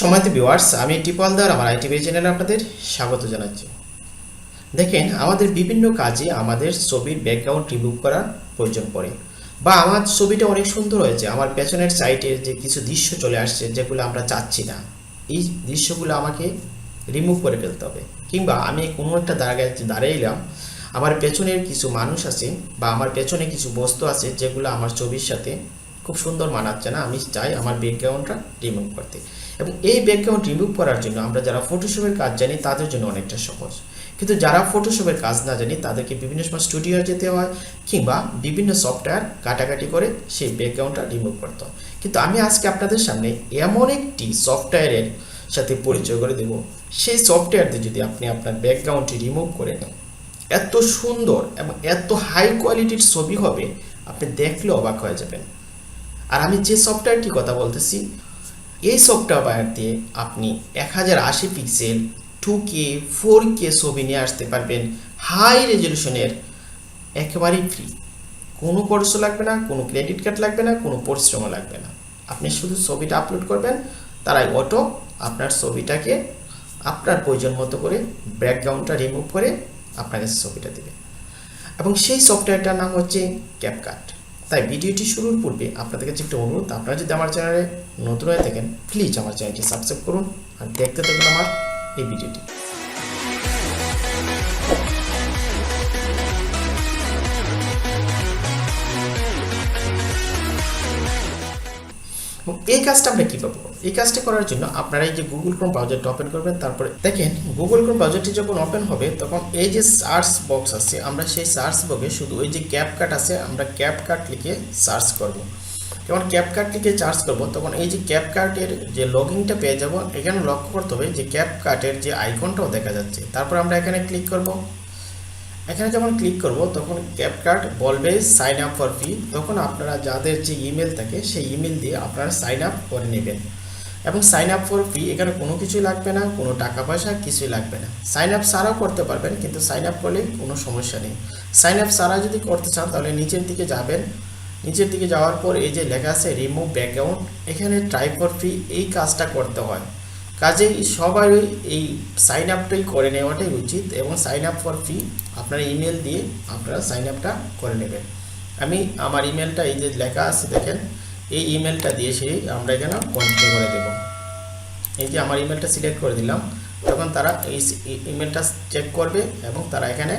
সময়ত ভিউয়ার্স আমি টিপলদার আমার আইটিভি চ্যানেলে আপনাদের স্বাগত জানাচ্ছি। দেখেন, আমাদের বিভিন্ন কাজে আমাদের ছবির ব্যাকগ্রাউন্ড রিমুভ করার প্রয়োজন পড়ে বা আমার ছবিটা অনেক সুন্দর হয়েছে, আমার পেছনের সাইডে যে কিছু দৃশ্য চলে আসছে, যেগুলো আমরা চাচ্ছি না, এই দৃশ্যগুলো আমাকে রিমুভ করে ফেলতে হবে। কিংবা আমি কোনো একটা দাঁড়ায় দাঁড়াইলাম আমার পেছনের কিছু মানুষ আছে বা আমার পেছনে কিছু বস্তু আছে, যেগুলো আমার ছবির সাথে খুব সুন্দর মানাচ্ছে না, আমি চাই আমার ব্যাকগ্রাউন্ডটা রিমুভ করতে। এবং এই ব্যাকগ্রাউন্ড রিমুভ করার জন্য আমরা যারা ফটোশপের কাজ জানি, তাদের জন্য অনেকটা সহজ। কিন্তু যারা ফটোশপের কাজ না জানি, তাদেরকে বিভিন্ন সময় স্টুডিও যেতে হয় কিংবা বিভিন্ন সফটওয়্যার কাটাকাটি করে সেই ব্যাকগ্রাউন্ডটা রিমুভ করতে হয়। কিন্তু আমি আজকে আপনাদের সামনে এমন একটি সফটওয়্যারের সাথে পরিচয় করে দেব। সেই সফটওয়্যার দিয়ে যদি আপনি আপনার ব্যাকগ্রাউন্ডটি রিমুভ করে নেন, এত সুন্দর এবং এত হাই কোয়ালিটির ছবি হবে, আপনি দেখলে অবাক হয়ে যাবেন। আর আমি যে সফটওয়্যারটির কথা বলতেছি এই সফটওয়্যার দিয়ে আপনি এক হাজার আশি pixel two K four K ছবি নিয়ে আসতে পারবেন। হাই রেজলিউশনের একেবারেই ফ্রি কোনো খরচ লাগবে না, কোনো ক্রেডিট কার্ড লাগবে না, কোনো পরিশ্রমও লাগবে না। আপনি শুধু ছবিটা আপলোড করবেন, তারাই অটো আপনার ছবিটাকে আপনার প্রয়োজন মতো করে ব্যাকগ্রাউন্ডটা রিমুভ করে আপনাকে ছবিটা দেবে। এবং সেই সফটওয়্যারটার নাম হচ্ছে ক্যাপকাট তাই ভিডিওটি শুরুর পূর্বে আপনাদের কাছে একটা অনুরোধ, আপনারা যদি আমার চ্যানেলে নতুন হয়ে থাকেন প্লিজ আমার চ্যানেলটি সাবস্ক্রাইব করুন আর দেখতে থাকুন আমার এই ভিডিওটি। এবং এই কাজটা আমরা কীভাবে করব? এই কাজটা করার জন্য আপনারা এই যে গুগল ক্রোম ব্রাউজারটা ওপেন করবেন, তারপরে দেখেন গুগল ক্রোম ব্রাউজারটি যখন ওপেন হবে, তখন এই যে সার্চ বক্স আছে, আমরা সেই সার্চ বক্সে শুধু ওই যে ক্যাপ কাট আছে, আমরা ক্যাপ কাট লিখে সার্চ করব। যখন ক্যাপ কাট লিখে সার্চ করব, তখন এই যে ক্যাপ কার্টের যে লগইনটা পেয়ে যাব, এখানে লক্ষ্য করতে হবে যে ক্যাপ কার্টের যে আইকনটাও দেখা যাচ্ছে। তারপর আমরা এখানে ক্লিক করব। এখানে যখন ক্লিক করব, তখন ক্যাপকার্ট বলবে সাইন আপ ফর ফি তখন আপনারা যাদের যে ইমেল থাকে, সেই ইমেল দিয়ে আপনারা সাইন আপ করে নেবেন। এবং সাইন আপ ফর ফি এখানে কোনো কিছুই লাগবে না, কোনো টাকা পয়সা কিছুই লাগবে না। সাইন আপ ছাড়াও করতে পারবেন, কিন্তু সাইন আপ করলে কোনো সমস্যা নেই। সাইন আপ ছাড়া যদি করতে চান, তাহলে নিচের দিকে যাবেন। নিচের দিকে যাওয়ার পর এই যে লেখা আছে রিমুভ ব্যাকগ্রাউন্ড এখানে ট্রাই ফর ফি এই কাজটা করতে হয়। কাজেই সবাই এই সাইন আপটাই করে নেওয়াটাই উচিত এবং সাইন আপ ফর ফি আপনার ইমেল দিয়ে আপনারা সাইন আপটা করে নেবেন। আমি আমার ইমেলটা এই যে লেখা আছে দেখেন, এই ইমেলটা দিয়ে সেই আমরা এখানে কন্টিনিউ করে দেব। এই যে আমার ইমেলটা সিলেক্ট করে দিলাম, তখন তারা এই ইমেলটা চেক করবে এবং তারা এখানে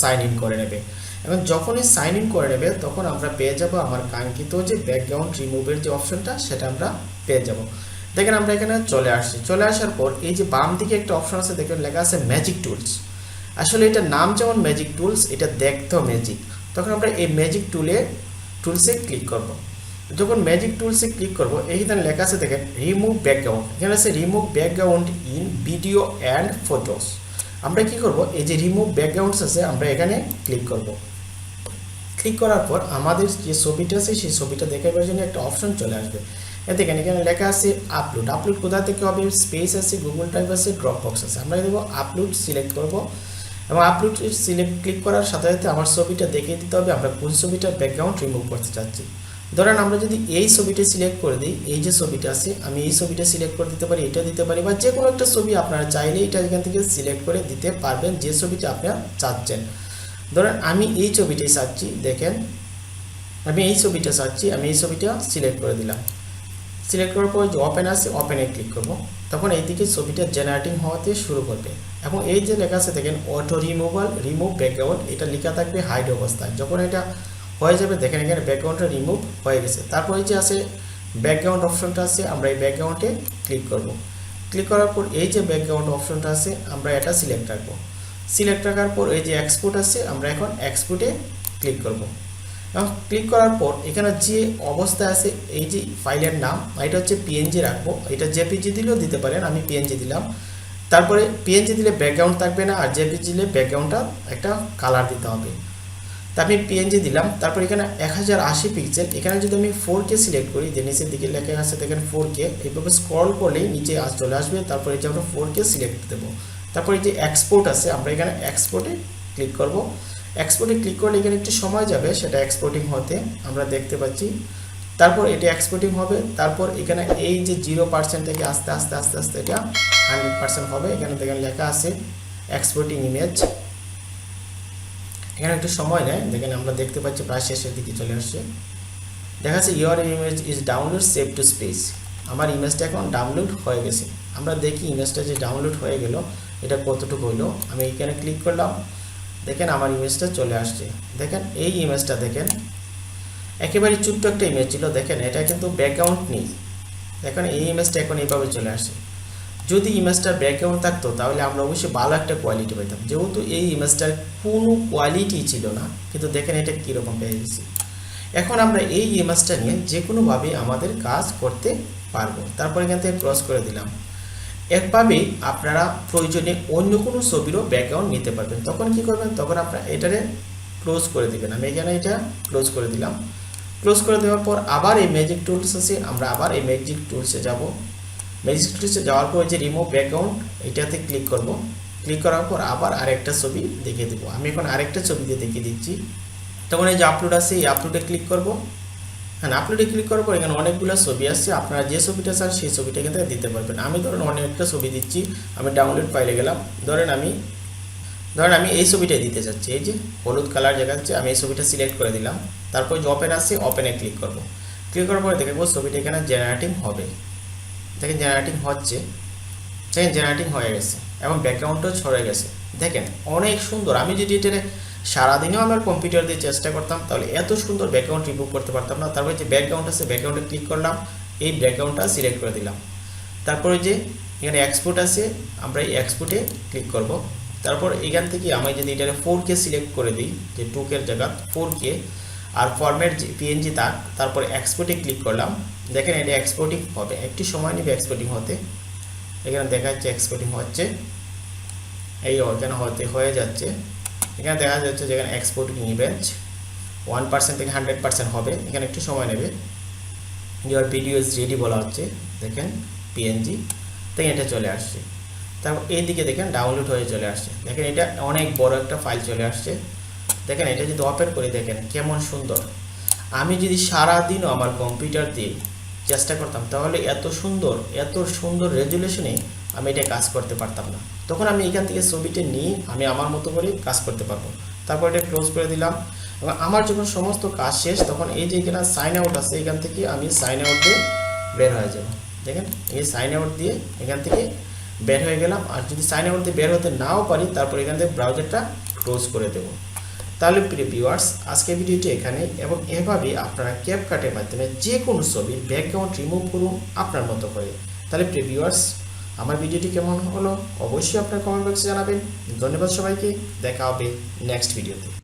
সাইন ইন করে নেবে। এবং যখনই সাইন ইন করে নেবে, তখন আমরা পেয়ে যাব আমার কাঙ্ক্ষিত যে ব্যাকগ্রাউন্ড রিমুভের যে অপশনটা সেটা আমরা পেয়ে যাব। দেখেন আমরা এখানে চলে আসছি। চলে আসার পর এই যে বাম দিকে একটা অপশন আছে, দেখেন লেখা আছে ম্যাজিক টুলস আসলে এটার নাম যেমন ম্যাজিক টুলস এটা দেখতেও ম্যাজিক তখন আমরা এই ম্যাজিক টুলে টুলসে ক্লিক করব। যখন ম্যাজিক টুলসে ক্লিক করব, এইখানে লেখা আছে, দেখেন রিমুভ ব্যাকগ্রাউন্ড এখানে আছে remove background in video and photos আমরা কি করব? এই যে রিমুভ ব্যাকগ্রাউন্ডস আছে, আমরা এখানে ক্লিক করব। ক্লিক করার পর আমাদের যে ছবিটা আছে, সেই ছবিটা দেখাবার জন্য একটা অপশন চলে আসবে। দেখেন এখানে লেখা আছে আপলোড আপলোড কোথা থেকে হবে? স্পেস আছে গুগল ড্রাইভ আছে ড্রপ বক্স আছে। আমরা দেবো? আপলোড সিলেক্ট করব। এবং আপলোড সিলেক্ট ক্লিক করার সাথে সাথে আমার ছবিটা দেখিয়ে দিতে হবে। আমরা কোন ছবিটার ব্যাকগ্রাউন্ড রিমুভ করতে চাচ্ছি? ধরেন আমরা যদি এই ছবিটা সিলেক্ট করে দিই, এই যে ছবিটা আছে, আমি এই ছবিটা সিলেক্ট করে দিতে পারি, এটা দিতে পারি, বা যে কোনো একটা ছবি আপনারা চাইলে এটা এখান থেকে সিলেক্ট করে দিতে পারবেন, যে ছবিটা আপনারা চাচ্ছেন। ধরেন আমি এই ছবিটাই চাচ্ছি, দেখেন। আমি এই ছবিটা চাচ্ছি, আমি এই ছবিটা সিলেক্ট করে দিলাম। সিলেক্ট করার পর যে ওপেন আছে ওপেনে ক্লিক করব। তখন এইদিকে ছবিটা জেনারেটিং হওয়াতে শুরু করবে। এবং এই যে লেখা আছে, দেখেন অটো রিমুভাল রিমুভ ব্যাকগ্রাউন্ড এটা লেখা থাকবে হাইড অবস্থায়। যখন এটা হয়ে যাবে, দেখেন এখানে ব্যাকগ্রাউন্ডটা রিমুভ হয়ে গেছে। তারপর যে আছে ব্যাকগ্রাউন্ড অপশনটা আছে, আমরা এই ব্যাকগ্রাউন্ডে ক্লিক করব। ক্লিক করার পর এই যে ব্যাকগ্রাউন্ড অপশনটা আছে, আমরা এটা সিলেক্ট রাখব। সিলেক্ট রাখার পর এই যে এক্সপোর্ট আছে, আমরা এখন এক্সপোর্টে ক্লিক করব। এবং ক্লিক করার পর এখানে যে অবস্থায় আছে, এই যে ফাইলের নাম এটা হচ্ছে পিএনজি রাখব। এটা জেপিজি দিলেও দিতে পারেন, আমি পিএনজি দিলাম। তারপরে পিএনজি দিলে ব্যাকগ্রাউন্ড থাকবে না, আর জেপিজি দিলে ব্যাকগ্রাউন্ডটা একটা কালার দিতে হবে। তা আমি পিএনজি দিলাম। তারপর এখানে এক হাজার আশি পিক্সেল এখানে যদি আমি ফোর কে সিলেক্ট করি যে নিচের দিকে লেখা আছে দেখেন ফোর কে এইভাবে স্ক্রল করলেই নিচে আজ চলে আসবে। তারপর এই যে আমরা ফোর কে সিলেক্ট দেবো। তারপর এই যে এক্সপোর্ট আছে, আমরা এখানে এক্সপোর্টে ক্লিক করব। এক্সপোর্টে ক্লিক করলে এখানে একটু সময় যাবে, সেটা এক্সপোর্টিং হতে আমরা দেখতে পাচ্ছি। তারপর এটা এক্সপোর্টিং হবে, তারপর এখানে এই যে জিরো পার্সেন্ট থেকে আস্তে আস্তে আস্তে আস্তে এটা হান্ড্রেড পার্সেন্ট হবে। এখানে দেখেন লেখা আছে এক্সপোর্টিং ইমেজ এখানে একটু সময় নেয়, দেখেন আমরা দেখতে পাচ্ছি প্রায় শেষের দিকে চলে আসছে। দেখা যাচ্ছে your image is download save to space আমার ইমেজটা এখন ডাউনলোড হয়ে গেছে। আমরা দেখি ইমেজটা যে ডাউনলোড হয়ে গেল, এটা কতটুকু হইল আমি এখানে ক্লিক করলাম। দেখেন আমার ইমেজটা চলে আসছে। দেখেন, এই ইমেজটা দেখেন, একেবারে ছোট্ট একটা ইমেজ ছিল। দেখেন, এটা কিন্তু ব্যাকগ্রাউন্ড নেই। দেখেন, এই ইমেজটা এখন এইভাবে চলে আসে যদি ইমেজটার ব্যাকগ্রাউন্ড থাকতো, তাহলে আমরা অবশ্যই ভালো একটা কোয়ালিটি পেতাম যেহেতু এই ইমেজটার কোনো কোয়ালিটি ছিল না, কিন্তু দেখেন এটা কীরকম পেয়ে গেছি। এখন আমরা এই ইমেজটা নিয়ে যে কোনোভাবে আমাদের কাজ করতে পারব। তারপরে থেকে ক্রস করে দিলাম। একভাবে আপনারা প্রয়োজনে অন্য কোনো ছবিরও ব্যাকগ্রাউন্ড নিতে পারবেন। তখন কি করবেন? তখন আপনারা এটারে ক্লোজ করে দেবেন। আমি এখানে এটা ক্লোজ করে দিলাম। ক্লোজ করে দেওয়ার পর আবার এই ম্যাজিক টুলস আছে, আমরা আবার এই ম্যাজিক টুলসে যাব। ম্যাজিক টুলসে যাওয়ার পর যে রিমুভ ব্যাকগ্রাউন্ড এটাতে ক্লিক করব। ক্লিক করার পর আবার আরেকটা ছবি দেখিয়ে দেবো। আমি এখন আরেকটা ছবি দিয়ে দেখিয়ে দিচ্ছি। তখন এই যে আপলোড আছে, এই আপলোডে ক্লিক করব। হ্যাঁ আপলোডে ক্লিক করার পর এখানে অনেকগুলো ছবি আসছে। আপনারা যে ছবিটা চান সেই ছবিটা থেকে দিতে পারবেন। আমি ধরেন অনেকটা ছবি দিচ্ছি। আমি ডাউনলোড ফাইলে গেলাম। ধরেন আমি ধরেন আমি এই ছবিটাই দিতে চাচ্ছি। এই যে হলুদ কালার দেখাচ্ছে, আমি এই ছবিটা সিলেক্ট করে দিলাম। তারপর যে ওপেন আসছে ওপেনে ক্লিক করব। ক্লিক করার পরে দেখব ছবিটা এখানে জেনারেটিং হবে। দেখেন জেনারেটিং হচ্ছে। দেখেন জেনারেটিং হয়ে গেছে। এবং ব্যাকগ্রাউন্ডটাও ছড়ে গেছে। দেখেন, অনেক সুন্দর। আমি যদি এটা সারাদিনেও আমার কম্পিউটার দিয়ে চেষ্টা করতাম, তাহলে এত সুন্দর ব্যাকগ্রাউন্ড রিমুভ করতে পারতাম না। তারপরে যে ব্যাকগ্রাউন্ড আছে ব্যাকগ্রাউন্ডে ক্লিক করলাম, এই ব্যাকগ্রাউন্ডটা সিলেক্ট করে দিলাম। তারপরে যে এখানে এক্সপোর্ট আছে, আমরা এই এক্সপোর্টে ক্লিক করব। তারপর এখান থেকে আমি যদি এটা ফোর কে সিলেক্ট করে দিই, যে টু কের জায়গা ফোর কে আর ফরম্যাট পিএনজি তার তারপরে এক্সপোর্টে ক্লিক করলাম। দেখেন এটা এক্সপোর্টিং হবে। একটি সময় নেবে এক্সপোর্টিং হতে। এখানে দেখা যাচ্ছে এক্সপোর্টিং হচ্ছে। এই এখানে হতে হয়ে যাচ্ছে। এখানে দেখা যাচ্ছে যেখানে এক্সপোর্টিং ইমেজ ওয়ান পার্সেন্ট থেকে হান্ড্রেড পার্সেন্ট হবে। এখানে একটু সময় নেবে। ইউর ভিডিও ইজ রেডি বলা হচ্ছে। দেখেন পিএনজি দেখেন এটা চলে আসছে। তারপর এইদিকে দেখেন ডাউনলোড হয়ে চলে আসছে। দেখেন, এটা অনেক বড় একটা ফাইল চলে আসছে। দেখেন, এটা যদি ওপেন করে, দেখেন, কেমন সুন্দর। আমি যদি সারাদিনও আমার কম্পিউটার দিয়ে চেষ্টা করতাম, তাহলে এত সুন্দর এত সুন্দর রেজুলেশনে আমি এটা কাজ করতে পারতাম না। তখন আমি এখান থেকে ছবিটা নিয়ে আমি আমার মতো করে কাজ করতে পারব। তারপর এটা ক্লোজ করে দিলাম। এবং আমার যখন সমস্ত কাজ শেষ, তখন এই যে এখানে সাইন আউট আছে, এখান থেকে আমি সাইন আউট দিয়ে বের হয়ে যাব। দেখেন, এই সাইন আউট দিয়ে এখান থেকে বের হয়ে গেলাম। আর যদি সাইন আউট দিয়ে বের হতে নাও পারি, তারপর এখান থেকে ব্রাউজারটা ক্লোজ করে দেবো। তাহলে প্রিয় ভিউয়ার্স আজকে ভিডিওটি এখানে। এবং এভাবে আপনারা ক্যাপ কাটের মাধ্যমে যে কোনো ছবির ব্যাকগ্রাউন্ড রিমুভ করুন আপনার মতো করে। তাহলে প্রিয় ভিউয়ার্স আমার ভিডিওটি কেমন হলো অবশ্যই আপনার কমেন্ট বক্সে জানাবেন। ধন্যবাদ সবাইকে। দেখা হবে নেক্সট ভিডিওতে